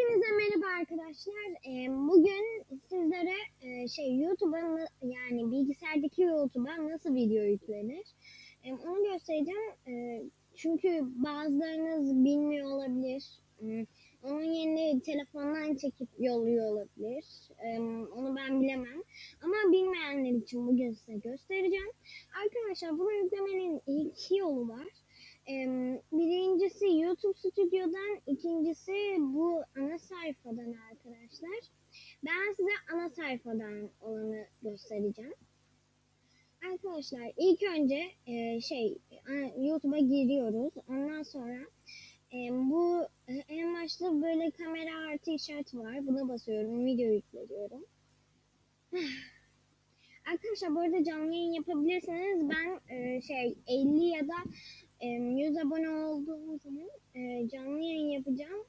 Hepinize merhaba arkadaşlar. Ee, Bugün sizlere e, şey YouTube'a yani bilgisayardaki YouTube'a nasıl video yüklenir e, onu göstereceğim. E, Çünkü bazılarınız bilmiyor olabilir. Hmm, Onun yerine telefondan çekip yolluyor olabilir. Onu ben bilemem. Ama bilmeyenler için bugün size göstereceğim. Arkadaşlar bunu yüklemenin iki yolu var. Birincisi YouTube Stüdyo'dan, ikincisi bu ana sayfadan arkadaşlar. Ben size ana sayfadan olanı göstereceğim. Arkadaşlar ilk önce e, şey YouTube'a giriyoruz. Ondan sonra bu e, en başta böyle kamera artı işareti var. Buna basıyorum. Video yüklüyorum. Arkadaşlar bu arada canlı yayın yapabilirsiniz. Ben e, şey 50 ya da e, 100 abone olduğum zaman e, canlı yayın yapacağım.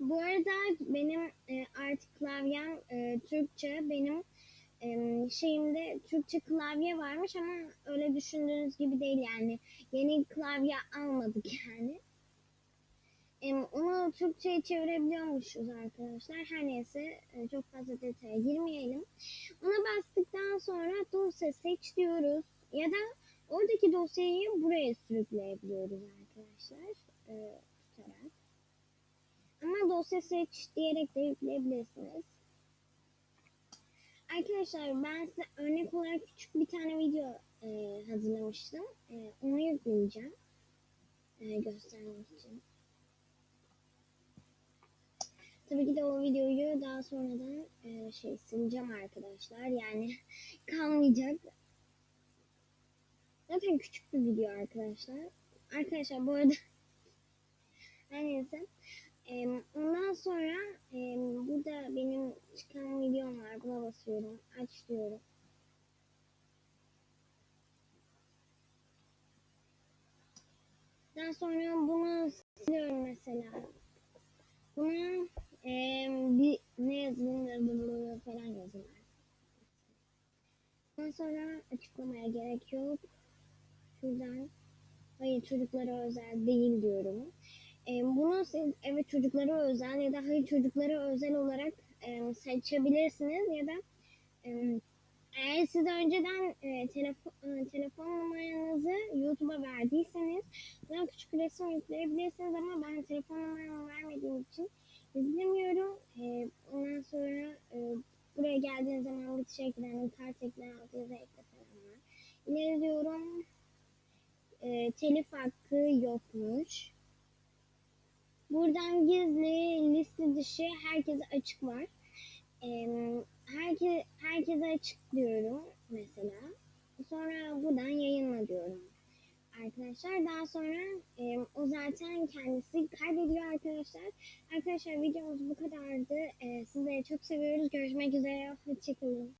Bu arada benim e, artık klavyem e, Türkçe. Benim şeyimde Türkçe klavye varmış ama öyle düşündüğünüz gibi değil yani. Yeni klavye almadık yani. E, onu Türkçe'ye çevirebiliyormuşuz arkadaşlar. Her neyse çok fazla detaya girmeyelim. Ona bastıktan sonra dosya seç diyoruz. Ya da oradaki dosyayı buraya sürükleyebiliyoruz arkadaşlar. E, tutarak. Ama dosya seç diyerek de yükleyebilirsiniz. Arkadaşlar ben size örnek olarak küçük bir tane video e, hazırlamıştım. E, onu yükleyeceğim. E, göstermek için. Tabii ki de o videoyu daha sonradan e, şey sileceğim arkadaşlar. Yani kalmayacak. Zaten küçük bir video arkadaşlar. Arkadaşlar bu arada her neyse. Ondan sonra e, burada benim çıkan videom var. Buna basıyorum. Aç diyorum. Daha sonra bunu siliyorum mesela. Buna e, bir ne yazılır falan yazılır. Ondan sonra açıklamaya gerek yok. Şuradan hayır çocuklara özel değil diyorum. E, bunu siz evet çocuklara özel ya da hayır çocuklara özel olarak e, seçebilirsiniz ya da e, eğer siz önceden e, telefon, e, telefon numaranızı YouTube'a verdiyseniz daha küçük resim yükleyebilirsiniz ama ben telefon numaramı vermediğim için izlemiyorum. E, ondan sonra e, buraya geldiğiniz zaman bir şey eklenin, kart eklenin, alt yazı ekle falan var. İleri diyorum. E, telif hakkı yokmuş. Buradan gizli, liste dışı, herkese açık var. Ee, herke, herkese açık diyorum mesela. Sonra buradan yayınla diyorum. Arkadaşlar daha sonra e, o zaten kendisi kaydediyor arkadaşlar. Arkadaşlar videomuz bu kadardı. E, sizleri çok seviyoruz. Görüşmek üzere. Hoşçakalın.